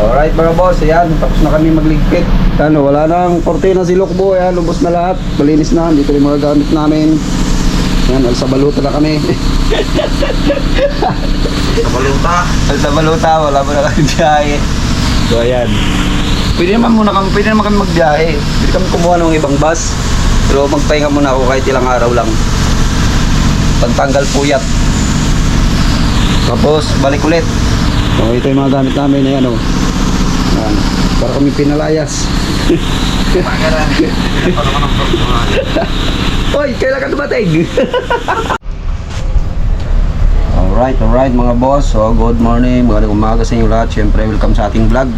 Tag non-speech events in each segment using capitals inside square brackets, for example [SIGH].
Alright mga boss, ayan, tapos na kami magligpit. Ano, wala nang kortina si Lokbo, ayan, lubos na lahat. Malinis na, dito yung mga gamit namin. Ayan, alsa baluta na kami. Kabaluta. alsa baluta, wala mo na kami biyahe. So ayan. Pwede naman muna kami, pwede naman kami magbiyahe. Pwede kami kumuha ng ibang bus. Pero magpahinga muna ako kahit ilang araw lang. Pantanggal puyat. Tapos, balik ulit. So, ito yung mga gamit namin, ayan o. Ayan. Para kami pinalayas. [LAUGHS] Hoy, kailan ka dumating? [LAUGHS] alright, alright mga boss. So, good morning. Magandang umaga sa inyo lahat. Siyempre, welcome sa ating vlog.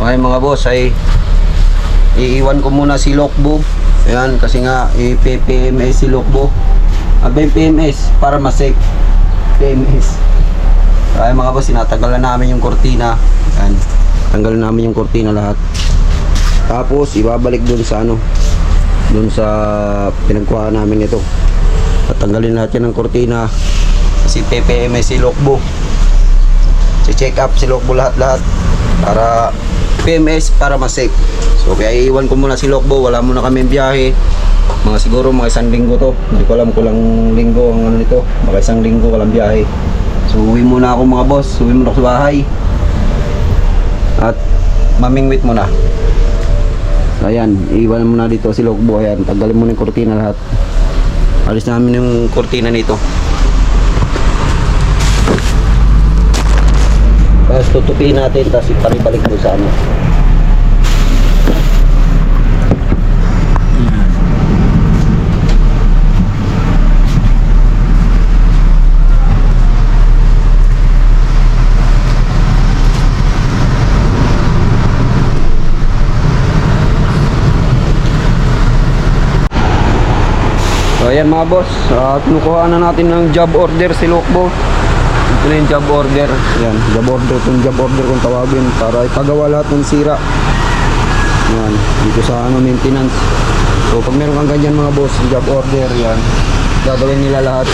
Okay mga boss, ay iiwan ko muna si Lokbo. Ayan, kasi nga, i-PMS si Lokbo. Aba yung PMS, para mas-safe. PMS. Ay mga boss, sinatanggalan namin yung kortina. Ayan, tanggalan namin yung kortina lahat. Tapos, ibabalik dun sa ano, dun sa pinagkuha namin ito. At tanggalin natin ng kortina. Kasi PPMS si Lokbo. Si check up si Lokbo lahat-lahat. Para PMS para mas safe. So kaya iiwan ko muna si Lokbo. Wala muna kami biyahe. Mga siguro mga isang linggo to. Hindi ko alam kulang linggo ang ano nito. Mga isang linggo walang biyahe. So uwi muna ako mga boss. Uwi muna ako sa bahay. At mamingwit muna. So, ayan, iwan mo na dito si Lokbo. Ayan, tanggalin mo na yung kortina lahat. Alis namin yung kortina nito. Tapos tutupiin natin, tapos iparibalik mo sa ano. Ayan mga boss, uh, kinukuha na natin ng job order si Lokbo. Ito na yung job order. Yan, job order. Itong job order kung tawagin para ipagawa lahat ng sira. Yan, dito sa ano, maintenance. So pag meron kang ganyan mga boss, job order, yan. Gagawin nila lahat.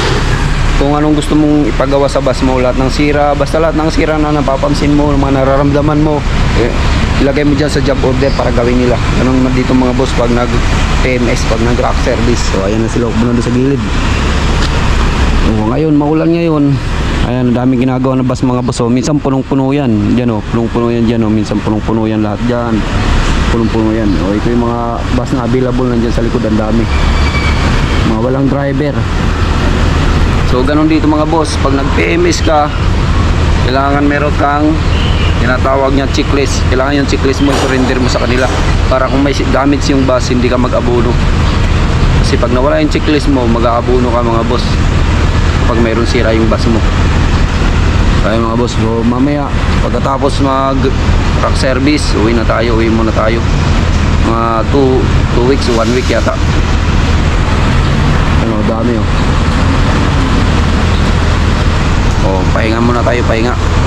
Kung anong gusto mong ipagawa sa bus mo, lahat ng sira, basta lahat ng sira na napapansin mo, mga nararamdaman mo, eh, ilagay mo dyan sa job order para gawin nila. Ganun naman dito mga boss pag nag PMS, pag nag rock service. So ayan na sila, na doon sa gilid. Oh, ngayon, maulan ngayon. Ayan, daming ginagawa na bus mga boss. Oh, minsan punong-puno yan. Diyan oh, punong-puno yan dyan oh. Minsan punong-puno yan lahat dyan. Punong-puno yan. Oh, ito yung mga bus na available nandyan sa likod. Ang dami. Mga walang driver. So, ganun dito mga boss. Pag nag-PMS ka, kailangan meron kang tinatawag niya checklist. Kailangan yung checklist mo, surrender mo sa kanila. Para kung may damage yung bus, hindi ka mag-abono. Kasi pag nawala yung checklist mo, mag-aabono ka mga boss. Pag mayroon sira yung bus mo. Kaya mga boss. So mamaya pagkatapos mag truck service uwi na tayo uwi muna tayo. Mga 2 weeks 1 week yata. Ano dami oh. Oh pahinga muna tayo pahinga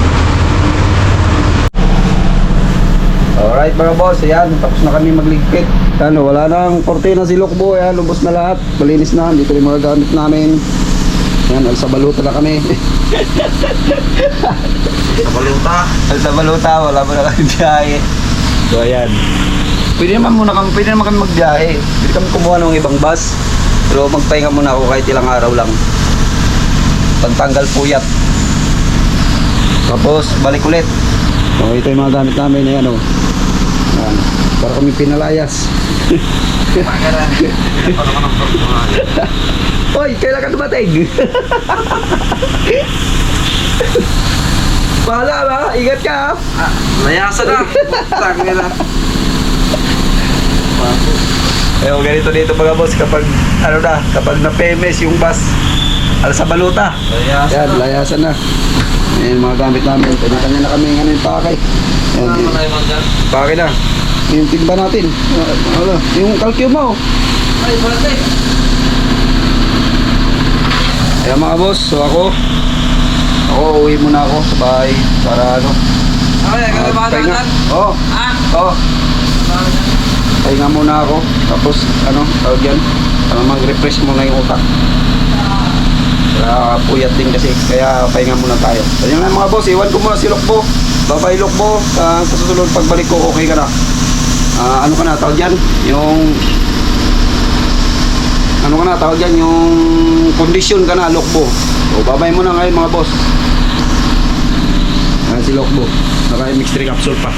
Alright mga boss, ayan, tapos na kami magligpit. Ano, wala nang kortina si Lokbo, ayan, lubos na lahat. Malinis na, dito yung mga gamit namin. Ayan, alsa baluta na kami. Kabaluta. alsa baluta, wala mo na kami biyahe. So ayan. Pwede naman muna kami, pwede naman kami magbiyahe. Pwede kami kumuha ng ibang bus. Pero magpahinga muna ako kahit ilang araw lang. Pantanggal puyat. Tapos, balik ulit. So, ito yung mga gamit namin, ayan o. Ayan. Para kami pinalayas. [LAUGHS] Hoy, kailan ka dumating? [LAUGHS] Bahala ba? Ingat ka ha? Ah, Layasan na. Tang nila. Ayun, ganito dito mga boss kapag ano na, kapag na-PMS yung bus alas sa baluta. Layasan Yan, na. layasan na. Ayan mga gamit namin. Kanya-kanya na kami ano yung pakay. Ayan, Ano yung, na yung mga pakay na. Yung timba natin. Ano, yung kalkyo mo. Ay, pala Ayan mga boss, so ako ako uwi muna ako sa bahay para ano. Ay, ah, kaya ba pahinga. natin? Oo. Ah, Oo. Pahinga muna ako. Tapos, ano, tawag yan. Para mag-refresh muna yung utak. Kaya puyat din kasi. Kaya pahinga muna tayo. So, yun mga boss. Iwan ko muna si Lokbo. Babay Lokbo, ah, sa susunod pagbalik ko, okay ka na. Ah, ano ka na, tawag dyan? Yung... Ano ka na, tawag dyan? Yung condition ka na, Lokbo. So, babay mo na ngayon mga boss. Ayan si Lokbo. Naka-mix 3 capsule pa.